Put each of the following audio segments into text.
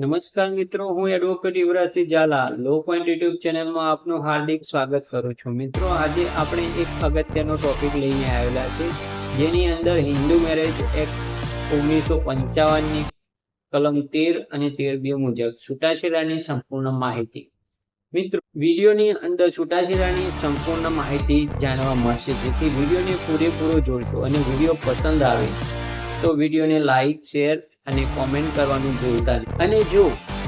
નમસ્કાર મિત્રો, હું advocate Yuvrajsinh Jhala law point YouTube ચેનલમાં આપનું હાર્દિક સ્વાગત કરું છું. મિત્રો, આજે આપણે એક અગત્યનો ટોપિક લઈને આવેલા છે, જેની અંદર હિન્દુ મેરેજ એક્ટ ઓગણીસો પંચાવનની કલમ તેર અને તેર બે મુજબ છૂટાછેડાની સંપૂર્ણ માહિતી. મિત્રો, વિડીયોની અંદર છૂટાછેડાની સંપૂર્ણ માહિતી જાણવા મળશે. જેથી વિડીયોને પૂરેપૂરો જોડશો અને વીડિયો પસંદ આવે તો વિડીયોને લાઈક શેર અને કોમેન્ટ કરવાનું ભૂલતા નહીં. અને જો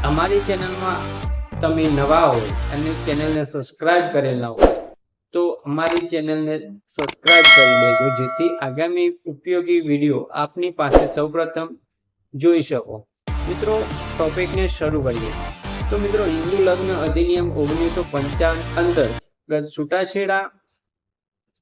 અમારી ચેનલમાં તમે નવા હોય અને ચેનલને સબસ્ક્રાઇબ કરેલા હોય, તો અમારી ચેનલને સબસ્ક્રાઇબ કરી લેજો જેથી આગામી ઉપયોગી વીડિયો આપની પાસે સૌપ્રથમ જોઈ શકો. મિત્રો ટોપિકને શરૂ કરીએ. તો મિત્રો, હિન્દુ લગ્ન અધિનિયમ ઓગણીસો પંચાવન અંતર્ગત છૂટાછેડા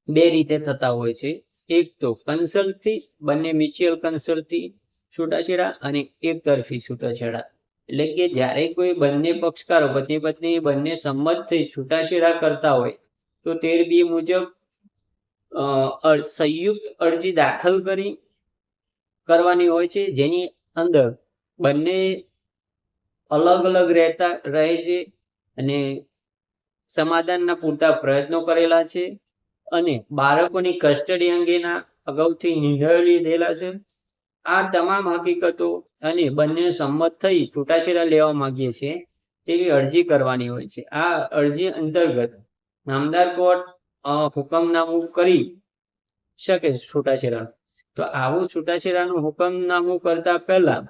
બે રીતે થતા હોય છે. એક તો કન્સલ્ટથી બંને મ્યુચ્યુઅલ કન્સલ્ટથી છૂટાછેડા અને એક તરફી છૂટાછેડા. એટલે કે જ્યારે કોઈ બંને પક્ષકારો, પતિ પત્ની બંને સંમત થઈ છૂટાછેડા કરતા હોય, તો તેર બી મુજબ સંયુક્ત અરજી દાખલ કરી કરવાની હોય છે, જેની અંદર બંને અલગ અલગ રહેતા, રહે છે અને સમાધાનના પૂરતા પ્રયત્નો કરેલા છે અને બાળકોની કસ્ટડી અંગેના અગાઉથી નિર્ણયો લીધેલા છે. આ તમામ હકીકતો અને બંને સંમત થઈ છૂટાછેડા લેવા માંગીએ છીએ તેવી અરજી કરવાની હોય છે. આ અરજી અંતર્ગત નામદાર કોર્ટ હુકમનામું કરી શકે છે છૂટાછેડાનું તો આવું છૂટાછેડાનું હુકમનામું કરતા પહેલા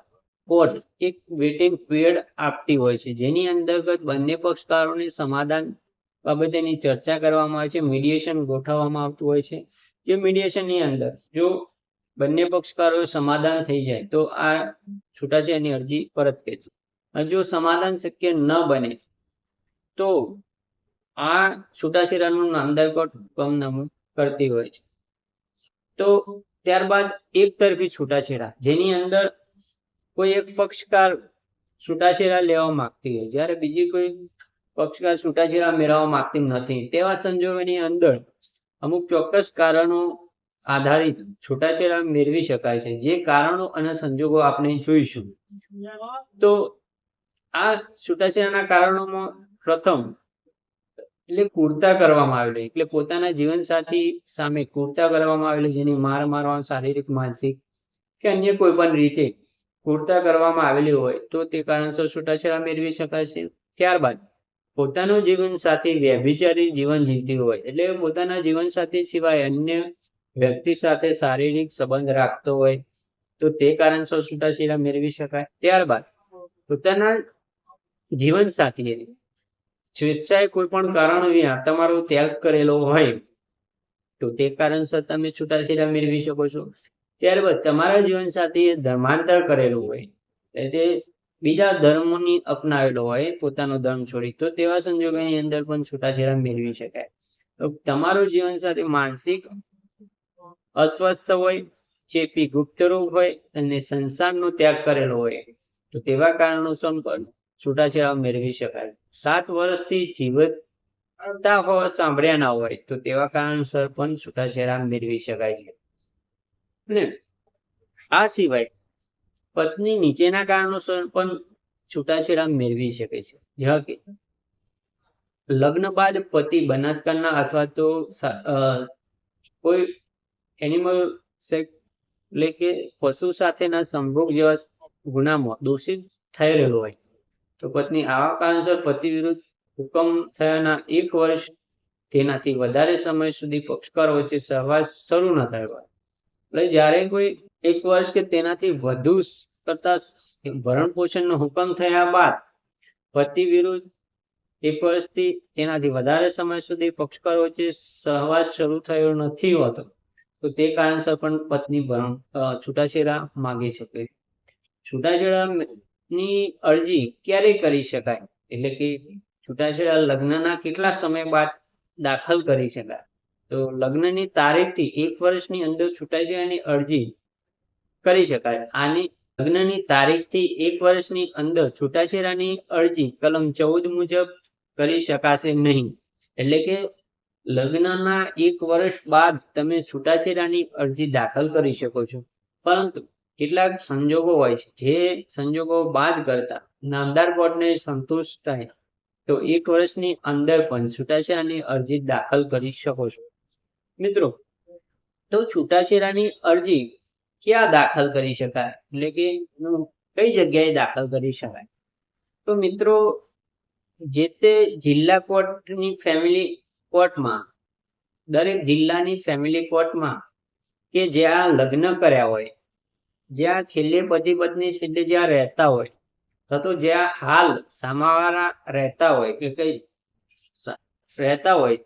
કોર્ટ એક વેટિંગ પીરિયડ આપતી હોય છે, જેની અંતર્ગત બંને પક્ષકારોને સમાધાન બાબતેની ચર્ચા કરવામાં આવે છે, મીડિયેશન ગોઠવવામાં આવતું હોય છે. જે મીડિયેશનની અંદર જો બંને પક્ષકારો સમાધાન થઈ જાય, તો આ છૂટાછેડાની અરજી પરત ખેંચે. અને જો સમાધાન શક્ય ન બને, તો આ છૂટાછેડાનું નામદાર કોર્ટ હુકમનામું કરતી હોય છે. તો ત્યારબાદ એક તરફી છૂટાછેડા, જેની અંદર કોઈ એક પક્ષકાર છૂટાછેડા લેવા માંગતી હોય. જ્યારે બીજી કોઈ પક્ષકાર છૂટાછેડા મેળવવા માંગતી નથી, તેવા સંજોગોની અંદર અમુક ચોક્કસ કારણો આધારિત છૂટાછેડા મેળવી શકાય છે, જે કારણો અને સંજોગો આપણે જોઈશું. તો આ છૂટાછેડાના કારણોમાં પ્રથમ, એટલે કુર્તા કરવામાં આવેલી, એટલે પોતાના જીવનસાથી સામે કુર્તા કરવામાં આવેલી, જેની માર મારવાનું શારીરિક, માનસિક કે અન્ય કોઈ પણ રીતે કુર્તા કરવામાં આવેલી હોય, તો તે કારણસર છૂટાછેડા મેળવી શકાય છે. ત્યારબાદ, પોતાનું જીવનસાથી વ્યભિચારી જીવન જીવતી હોય, એટલે પોતાના જીવનસાથી સિવાય અન્ય વ્યક્તિ સાથે શારીરિક સંબંધ રાખતો હોય, તો તે કારણસર છૂટાછેડા મેળવી શકાય. ત્યારબાદ પોતાના જીવન સાથીએ સ્વેચ્છાએ કોઈ પણ કારણ વિના તમારો ત્યાગ કરેલો હોય, તો તે કારણસર તમે છૂટાછેડા મેળવી શકો છો. ત્યારબાદ તમારા જીવન સાથીએ ધર્માંતર કરેલું હોય, એટલે બીજા ધર્મોની અપનાવેલો હોય, પોતાનો ધર્મ છોડી, તો તેવા સંજોગોની અંદર પણ છૂટાછેડા મેળવી શકાય. તમારો જીવન સાથે માનસિક અસ્વસ્થ હોય, ચેપી ગુપ્ત રોગ હોય અને સંસારનો ત્યાગ કરેલો હોય, તો તેવા કારણોસર પણ છૂટાછેડા મેળવી શકાય. સાત વર્ષથી જીવતા હોવા સાંભળ્યા ના હોય, તો તેવા કારણસર પણ છૂટાછેડા મેળવી શકાય છે. ને આ સિવાય પત્ની નીચેના કારણોસર પણ છૂટાછેડા મેળવી શકે છે. જેવા કે લગ્ન બાદ પતિ બનાસકાંઠા અથવા તો કોઈ એનિમલ સેક્સ એટલે કે પશુ સાથેના સંભોગ જેવા ગુનામાં દોષિત રહેલો હોય. તો પત્ની આવા કારણસર પતિ વિરુદ્ધ હુકમ થયાના એક વર્ષ તેનાથી વધારે સમય સુધી પક્ષકાર વચ્ચે સહવાસ શરૂ ન થયો હોય. એટલે જ્યારે કોઈ એક વર્ષ કે તેનાથી વધુ કરતા ભરણ પોષણનો હુકમ થયા બાદ પતિ વિરુદ્ધ એક વર્ષથી તેનાથી વધારે સમય સુધી પક્ષકારો વચ્ચે સહવાસ શરૂ થયો નથી હોતો. તો તે કારણસર પણ પત્ની ભરણ છૂટાછેડા માગી શકે છૂટાછેડાની અરજી ક્યારે કરી શકાય? એટલે કે છૂટાછેડા લગ્નના કેટલા સમય બાદ દાખલ કરી શકાય? તો લગ્નની તારીખથી એક વર્ષની અંદર છૂટાછેડાની અરજી કરી શકાય. આની લગ્નની તારીખથી એક વર્ષની અંદર છૂટાછેડાની અરજી કલમ ચૌદ મુજબ કરી શકાશે નહીં. એટલે કે લગ્નના એક વર્ષ બાદ તમે છૂટાછેડાની અરજી દાખલ કરી શકો છો. પરંતુ કેટલાક સંજોગો હોય છે. જે સંજોગો બાદ કરતા નામદાર બોર્ડને સંતોષ થાય તો એક વર્ષની અંદર પણ છૂટાછેડાની અરજી દાખલ કરી શકો છો. મિત્રો, તો છૂટાછેડાની અરજી ક્યાં દાખલ કરી શકાય? એટલે કે કઈ જગ્યાએ દાખલ કરી શકાય? તો મિત્રો, જે તે જિલ્લા કોર્ટની ફેમિલી કોર્ટમાં, દરેક જિલ્લાની ફેમિલી કોર્ટમાં કે જ્યાં લગ્ન કર્યા હોય, જ્યાં છેલ્લે પતિ પત્ની છેલ્લે જ્યાં રહેતા હોય અથવા તો જ્યાં હાલ સામાવાળા રહેતા હોય કે કઈ રહેતા હોય,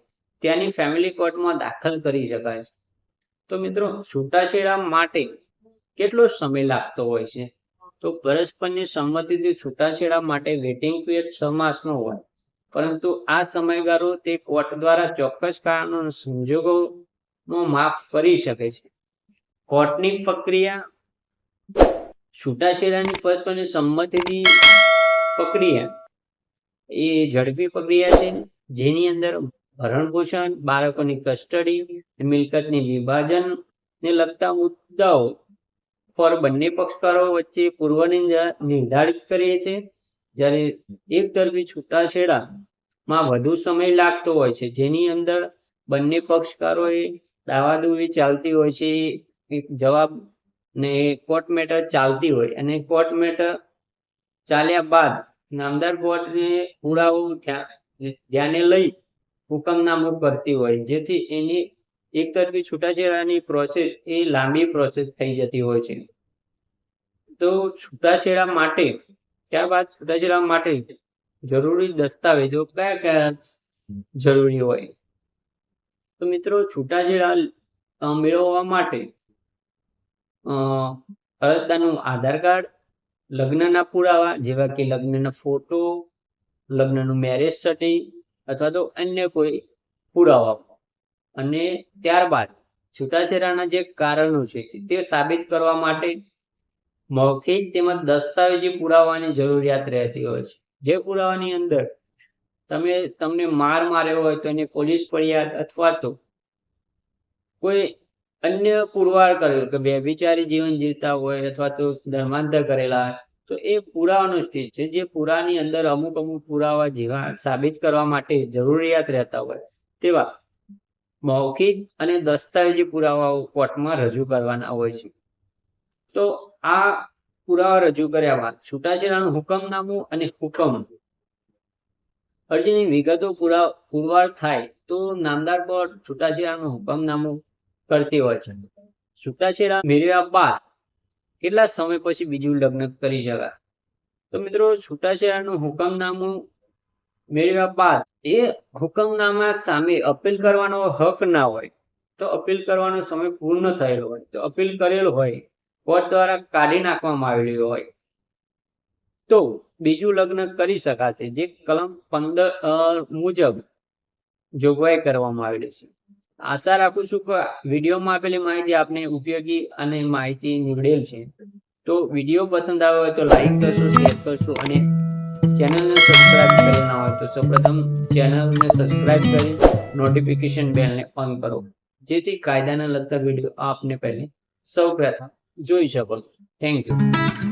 ત્યાંની ફેમિલી કોર્ટમાં દાખલ કરી શકાય છે. તો મિત્રો, છૂટાછેડા માટે કેટલો સમય લાગતો હોય છે? તો પરસ્પરની સંમતિથી છૂટાછેડા માટે વેટિંગ પીરિયડ છ માસનો હોય. પરંતુ આ સમયગાળો તે કોર્ટ દ્વારા ચોક્કસ કારણો સંજોગોમાં માફ કરી શકે છે. કોર્ટની પ્રક્રિયા છૂટાછેડાની પરસ્પરની સંમતિથી પ્રક્રિયા એ ઝડપી પ્રક્રિયા છે, જેની અંદર ભરણપોષણ, બાળકોની કસ્ટડી મિલકતની વિભાજન ને લગતા મુદ્દાઓ પર બંને પક્ષકારો વચ્ચે પૂર્વ નિર્ધારિત કરીએ છીએ. જ્યારે એક તરફી છૂટાછેડામાં વધુ સમય લાગતો હોય છે, જેની અંદર બંને પક્ષકારોએ દાવાદુવી ચાલતી હોય છે એક જવાબ ને કોર્ટ મેટર ચાલતી હોય. અને કોર્ટ મેટર ચાલ્યા બાદ નામદાર કોર્ટને પુરાવો ધ્યાને લઈ હુકમનામું કરતી હોય. જેથી એની એક તરફી છૂટાછેડાની પ્રોસેસ એ લાંબી પ્રોસેસ થઈ જતી હોય છે. તો છૂટાછેડા માટે ત્યારબાદ છૂટાછેડા માટે જરૂરી દસ્તાવેજો કયા કયા જરૂરી હોય? તો મિત્રો છૂટાછેડા મેળવવા માટે અરજદારનું આધાર કાર્ડ, લગ્નના પુરાવા, જેવા કે લગ્નના ફોટો, લગ્નનું મેરેજ સર્ટી અથવા તો અન્ય કોઈ પુરાવા. અને ત્યારબાદ છૂટાછેડાના જે કારણો છે તે સાબિત કરવા માટે મૌખિક તેમજ દસ્તાવેજી પુરાવાની જરૂરિયાત રહેતી હોય છે. જે પુરાવાની અંદર તમે, તમને માર માર્યો હોય તો એની પોલીસ ફરિયાદ અથવા તો કોઈ અન્ય પુરવાર કરેલું કે વ્યભિચારી જીવન જીવતા હોય અથવા તો ધર્માંતર કરેલા તો એ પુરાવાનો સ્થિત છે. જે પુરાની અંદર અમુક અમુક પુરાવા જેવા સાબિત કરવા માટે જરૂરિયાત રહેતા હોય, તેવા મૌખિક અને દસ્તાવેજી પુરાવાઓ કોર્ટમાં રજૂ કરવાના હોય છે. તો આ પુરાવા રજૂ કર્યા બાદ છૂટાછેડાનું હુકમનામું અને હુકમ. અરજીની વિગતો પુરા, પુરવાર થાય તો નામદાર પર છૂટાછેડાનું હુકમનામું કરતી હોય છે. છૂટાછેડા મેળવ્યા બાદ કેટલા સમય પછી બીજું લગ્ન કરી શકાય? તો મિત્રો, છૂટાછેડાનું હુકમનામું મેળવ્યા બાદ એ હુકમનામા સામે અપીલ કરવાનો હક ના હોય, તો અપીલ કરવાનો સમય પૂર્ણ થયેલો હોય, તો અપીલ કરેલ હોય કોર્ટ દ્વારા કાઢી નાખવામાં આવેલી હોય. તો બીજું લગ્ન કરી શકાશે, જે કલમ પંદર મુજબ જોગવાઈ કરવામાં આવેલી છે. આશા રાખું છું કે વિડીયોમાં આપેલી માહિતી આપને ઉપયોગી અને માહિતી નીવડેલ છે. તો વીડિયો પસંદ આવ્યો હોય તો લાઈક કરશો, શેર કરશો અને ચેનલને સબસ્ક્રાઇબ કરી ના હોય તો સૌપ્રથમ ચેનલને સબસ્ક્રાઇબ કરી નોટિફિકેશન બેલને ઓન કરો. જેથી કાયદાના લગતા વીડિયો આપને પહેલે સૌ પ્રથમ જોઈ શકો થેન્ક યુ